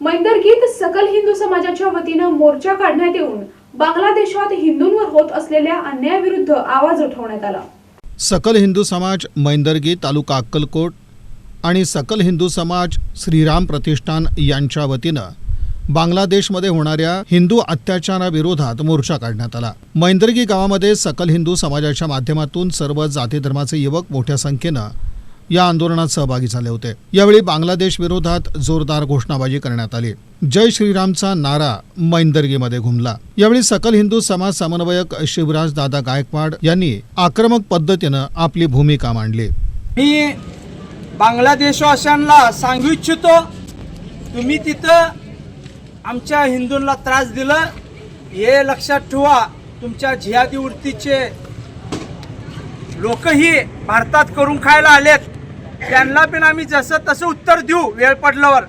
मैंदरगीत सकल हिंदू समाजाच्या वतीनं मोर्चा काढण्यात येऊन बांगलादेशात हिंदूंवर होत असलेल्या अन्यायाविरुद्ध आवाज उठवण्यात आला. सकल हिंदू समाज मैंदरगी तालुका अक्कलकोट आणि सकल हिंदू समाज श्रीराम प्रतिष्ठान यांच्या वतीनं बांगलादेशमध्ये होणाऱ्या हिंदू अत्याचाराविरोधात मोर्चा काढण्यात आला. मैंदरगी गावामध्ये सकल हिंदू समाजाच्या माध्यमातून सर्व जाती धर्माचे युवक मोठ्या संख्येनं या आंदोलनात सहभागी झाले होते. यावेळी बांगलादेश विरोधात जोरदार घोषणाबाजी करण्यात आली. जय श्रीरामचा नारा मैंदर्गीमध्ये घुमला. यावेळी सकल हिंदू समाज समन्वयक शिवराज दादा गायकवाड यांनी आक्रमक पद्धतीनं आपली भूमिका मांडली. मी बांगलादेशवाशांना सांगू इच्छितो तुम्ही तिथं आमच्या हिंदूंना त्रास दिला हे लक्षात ठेवा तुमच्या जिहादी वृत्तीचे लोकही भारतात करून खायला आलेत. त्यांना पण आम्ही जसं तसं उत्तर देऊ वेळ पडल्यावर.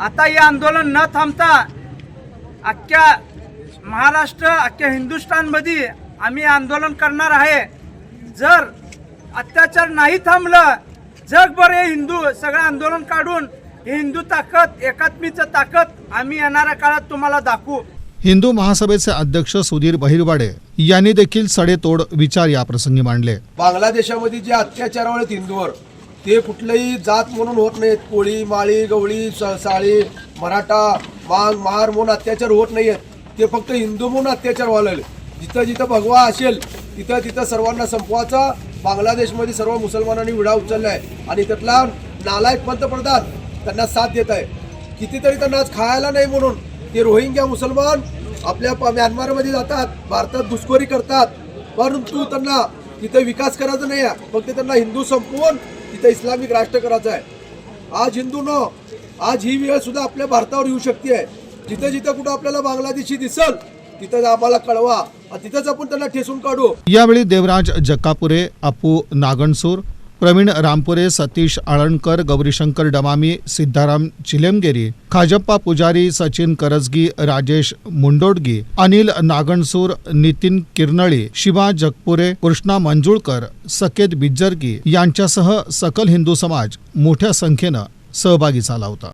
आता हे आंदोलन न थांबता अख्ख्या महाराष्ट्र अख्ख्या हिंदुस्थानमध्ये आम्ही आंदोलन करणार आहे. जर अत्याचार नाही थांबलं जगभर हे हिंदू सगळं आंदोलन काढून हे हिंदू ताकद एकात्मीचं ताकद आम्ही येणाऱ्या काळात तुम्हाला दाखवू. हिंदू महासभेचे अध्यक्ष सुधीर बहिरवाडे यांनी देखील सडेतोड विचार या प्रसंगी मांडले. बांगलादेशामध्ये जे अत्याचार आहेत हिंदूवर ते कुठलंही जात म्हणून होत नाहीत. कोळी माळी गवळी स- साळी मराठा मांग महार म्हणून अत्याचार होत नाही आहेत ते फक्त हिंदू म्हणून अत्याचार व्हायला जिथं जिथं भगवा असेल तिथं तिथं सर्वांना संपवाचा बांगलादेशमध्ये सर्व मुसलमानांनी विडा उचलला आहे आणि त्यातला नालायक पंतप्रधान त्यांना साथ देत आहे. कितीतरी त्यांना आज खायला नाही म्हणून ते रोहिंग्या मुसलमान आपल्या म्यानमारमध्ये जातात. भारतात घुसखोरी करतात. परंतु त्यांना तिथे विकास करायचा नाही आहे फक्त त्यांना हिंदू संपवून तिथे इस्लामिक राष्ट्र करायचं आहे. आज हिंदू न आज ही वेळ सुद्धा आपल्या भारतावर येऊ शकते आहे जिथं जिथं कुठं आपल्याला बांगलादेशी दिसल तिथं आम्हाला कळवा. तिथंच आपण त्यांना ठेसून काढू. यावेळी देवराज जक्कापुरे अपू नागणसूर प्रवीण रामपुरे सतीश आळणकर गौरीशंकर डमामी सिद्धाराम चिलेमगेरी खाजप्पा पुजारी सचिन करजगी राजेश मुंडोडगी अनिल नागणसूर नितीन किरनळी शिवा जगपुरे कृष्णा मंजुळकर सकेत बिज्जरगी यांच्यासह सकल हिंदू समाज मोठ्या संख्येनं सहभागी झाला होता.